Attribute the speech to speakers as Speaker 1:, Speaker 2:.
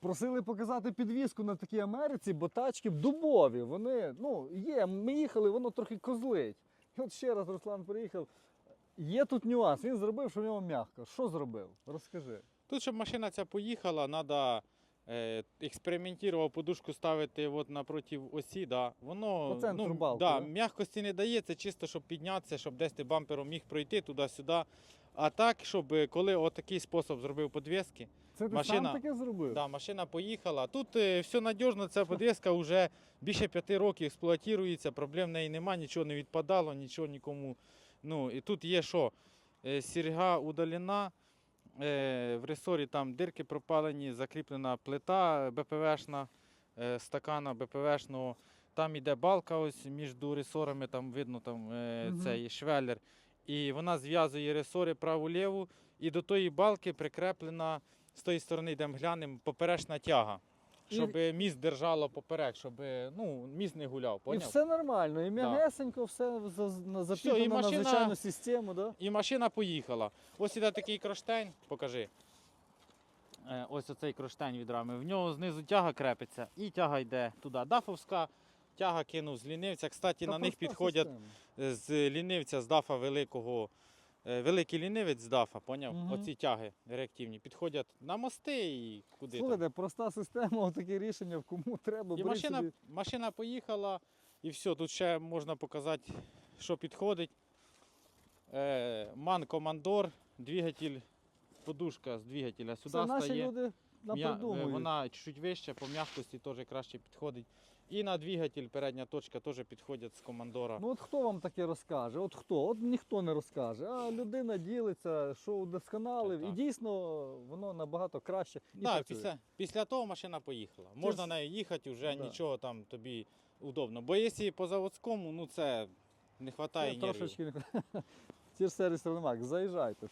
Speaker 1: Просили показати підвіску на такій Америці, бо тачки дубові. Вони, ну, є, ми їхали, воно трохи козлить. І от ще раз Руслан приїхав. Є тут нюанс. Він зробив, що в ньому м'яко. Що зробив? Розкажи.
Speaker 2: Тут, щоб машина ця поїхала, треба е, експериментував подушку ставити от напроти осі. Да. Воно
Speaker 1: По центру
Speaker 2: ну,
Speaker 1: балки,
Speaker 2: да,
Speaker 1: да?
Speaker 2: м'якості не дає, це чисто, щоб піднятися, щоб десь ти бампером міг пройти туди-сюди. А так, щоб е, коли отакий спосіб зробив подвіски,
Speaker 1: Це ти
Speaker 2: Машина-
Speaker 1: сам таке зробив?
Speaker 2: да, машина поїхала. Тут е, все надіжно, ця подвіска вже більше п'яти років експлуатується, проблем в неї немає, нічого не відпадало, нічого нікому. Ну, і тут є що? Е, Сірга удалена, е, в ресорі там дирки пропалені, закріплена плита БПВшна, е, стакана БПВшного. Там іде балка ось між ресорами, там видно там е,
Speaker 1: Мгм.
Speaker 2: цей швеллер. І вона зв'язує ресори праву-ліву, і до тої балки прикреплена з тої сторони, йдемо глянемо, поперечна тяга.
Speaker 1: І-
Speaker 2: Щоб міст держало поперек, щоб ну, міст не гуляв.
Speaker 1: І все нормально, і м'ягесенько, все запитано
Speaker 2: і
Speaker 1: на звичайну систему, да?
Speaker 2: І машина поїхала. Ось іде такий кронштейн, покажи. Е, Ось оцей кронштейн від рами. В нього знизу тяга крепиться і тяга йде туди. Дафовська тяга кинув з лінивця. Кстати,
Speaker 1: Та
Speaker 2: на них підходять
Speaker 1: система.
Speaker 2: з лінивця з дафа великого. Е, Великий лінивець з дафа, поняв?
Speaker 1: Мгм.
Speaker 2: Оці тяги реактивні підходять на мости і куди там.
Speaker 1: Слухайте, проста система, таке рішення, в кому треба,
Speaker 2: І машина,
Speaker 1: собі.
Speaker 2: машина поїхала, і все, тут ще можна показати, що підходить. Е, Ман Командор, двигатель, подушка з двигателя сюди
Speaker 1: Це наші
Speaker 2: стає.
Speaker 1: люди
Speaker 2: е,
Speaker 1: напридумують.
Speaker 2: Вона чуть вище, по м'якості теж краще підходить. І на двигатель передня точка теж підходять з командора.
Speaker 1: Ну от хто вам таке розкаже? От хто? От ніхто не розкаже. А людина ділиться, що удосконалив,
Speaker 2: Так,
Speaker 1: і дійсно воно набагато краще. І
Speaker 2: да,
Speaker 1: працює.
Speaker 2: після, після того машина поїхала. Можна нею їхати, вже
Speaker 1: Да.
Speaker 2: нічого там тобі удобно. Бо якщо по заводському, ну це не
Speaker 1: Це
Speaker 2: вистачає нервів.
Speaker 1: трошечки не Ті ж сервіс Ремак, заїжджайте.